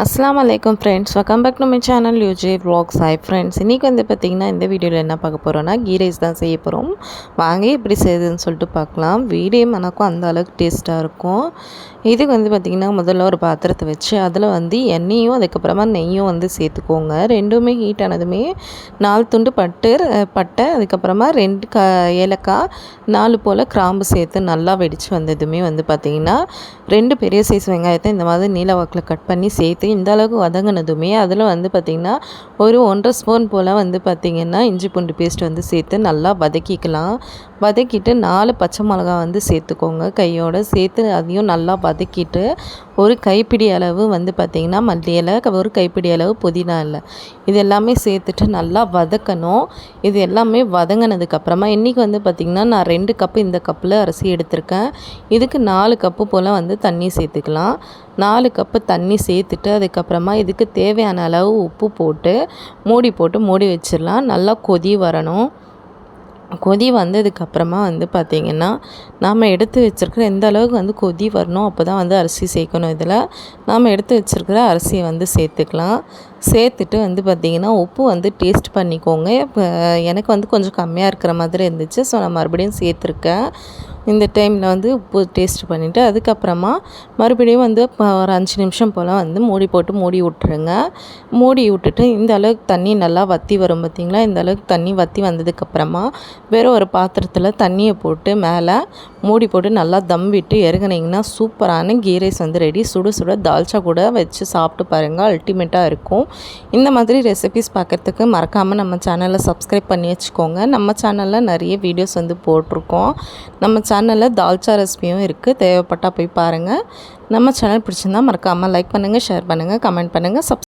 அஸ்லாம் வலைக்கம் friends welcome back to my channel UJ vlogs hi friends இன்றைக்கி வந்து பார்த்திங்கன்னா இந்த வீடியோவில் என்ன பார்க்க போகிறோன்னா கீ ரைஸ் தான் செய்ய போகிறோம் வாங்க எப்படி செய்யுதுன்னு சொல்லிட்டு பார்க்கலாம். வீடே மனக்கும் அந்த அளவுக்கு டேஸ்ட்டாக இருக்கும். இதுக்கு வந்து பார்த்திங்கன்னா முதல்ல ஒரு பாத்திரத்தை வச்சு அதில் வந்து எண்ணெயும் அதுக்கப்புறமா நெய்யும் வந்து சேர்த்துக்கோங்க. ரெண்டுமே ஹீட் ஆனதுமே நாலு துண்டு பட்டு பட்டை அதுக்கப்புறமா ரெண்டு க ஏலக்காய் நாலு போல் கிராம்பு சேர்த்து நல்லா வெடித்து வந்ததுமே வந்து பார்த்திங்கன்னா ரெண்டு பெரிய சைஸ் வெங்காயத்தை இந்த மாதிரி நீல வாக்கில் கட் பண்ணி சேர்த்து சேர்த்து இந்த அளவுக்கு வதங்கினதுமே அதில் வந்து பார்த்திங்கன்னா ஒரு ஒன்றரை ஸ்பூன் போல் வந்து பார்த்திங்கன்னா இஞ்சி பூண்டு பேஸ்ட் வந்து சேர்த்து நல்லா வதக்கிக்கலாம். வதக்கிட்டு நாலு பச்சை மிளகா வந்து சேர்த்துக்கோங்க. கையோடு சேர்த்து அதையும் நல்லா வதக்கிட்டு ஒரு கைப்பிடி அளவு வந்து பார்த்திங்கன்னா மல்லி இலை ஒரு கைப்பிடி அளவு புதினா இல்லை இது எல்லாமே சேர்த்துட்டு நல்லா வதக்கணும். இது எல்லாமே வதங்கினதுக்கப்புறமா இன்றைக்கி வந்து பார்த்திங்கன்னா நான் ரெண்டு கப்பு இந்த கப்பில் அரிசி எடுத்திருக்கேன். இதுக்கு நாலு கப்பு போல் வந்து தண்ணி சேர்த்துக்கலாம். நாலு கப்பு தண்ணி சேர்த்துட்டு அதுக்கப்புறமா இதுக்கு தேவையான அளவு உப்பு போட்டு மூடி போட்டு மூடி வச்சிடலாம். நல்லா கொதி வரணும். கொதி வந்ததுக்கப்புறமா வந்து பார்த்திங்கன்னா நாம் எடுத்து வச்சுருக்கிற எந்த அளவுக்கு வந்து கொதி வரணும் அப்போ தான் வந்து அரிசி சேர்க்கணும் இதில். நாம் எடுத்து வச்சுருக்கிற அரிசியை வந்து சேர்த்துக்கலாம். சேர்த்துட்டு வந்து பார்த்திங்கன்னா உப்பு வந்து டேஸ்ட் பண்ணிக்கோங்க. எனக்கு வந்து கொஞ்சம் கம்மியாக இருக்கிற மாதிரி இருந்துச்சு ஸோ நான் மறுபடியும் சேர்த்துருக்கேன். இந்த டைமில் வந்து உப்பு டேஸ்ட் பண்ணிவிட்டு அதுக்கப்புறமா மறுபடியும் வந்து ஒரு அஞ்சு நிமிஷம் போல் வந்து மூடி போட்டு மூடி விட்ருங்க மூடி விட்டுட்டு இந்த அளவுக்கு தண்ணி நல்லா வற்றி வரும் பார்த்திங்களா இந்த அளவுக்கு தண்ணி வற்றி வந்ததுக்கப்புறமா வெறும் ஒரு பாத்திரத்தில் தண்ணியை போட்டு மேலே மூடி போட்டு நல்லா தம் விட்டு இறங்குனீங்கன்னா சூப்பரான கீ ரைஸ் வந்து ரெடி சுடு சுட தால்ச்சா கூட வச்சு சாப்பிட்டு பாருங்கள் அல்டிமேட்டாக இருக்கும். இந்த மாதிரி ரெசிபிஸ் பார்க்குறதுக்கு மறக்காமல் நம்ம சேனலை சப்ஸ்கிரைப் பண்ணி வச்சுக்கோங்க. நம்ம சேனலில் நிறைய வீடியோஸ் வந்து போட்டிருக்கோம். நம்ம சேனலில் தால்ச்சா ரெசிபியும் இருக்குது தேவைப்பட்டால் போய் பாருங்கள் நம்ம சேனல் பிடிச்சிருந்தால் மறக்காமல் லைக் பண்ணுங்கள் ஷேர் பண்ணுங்கள் கமெண்ட் பண்ணுங்கள் சப்ஸ்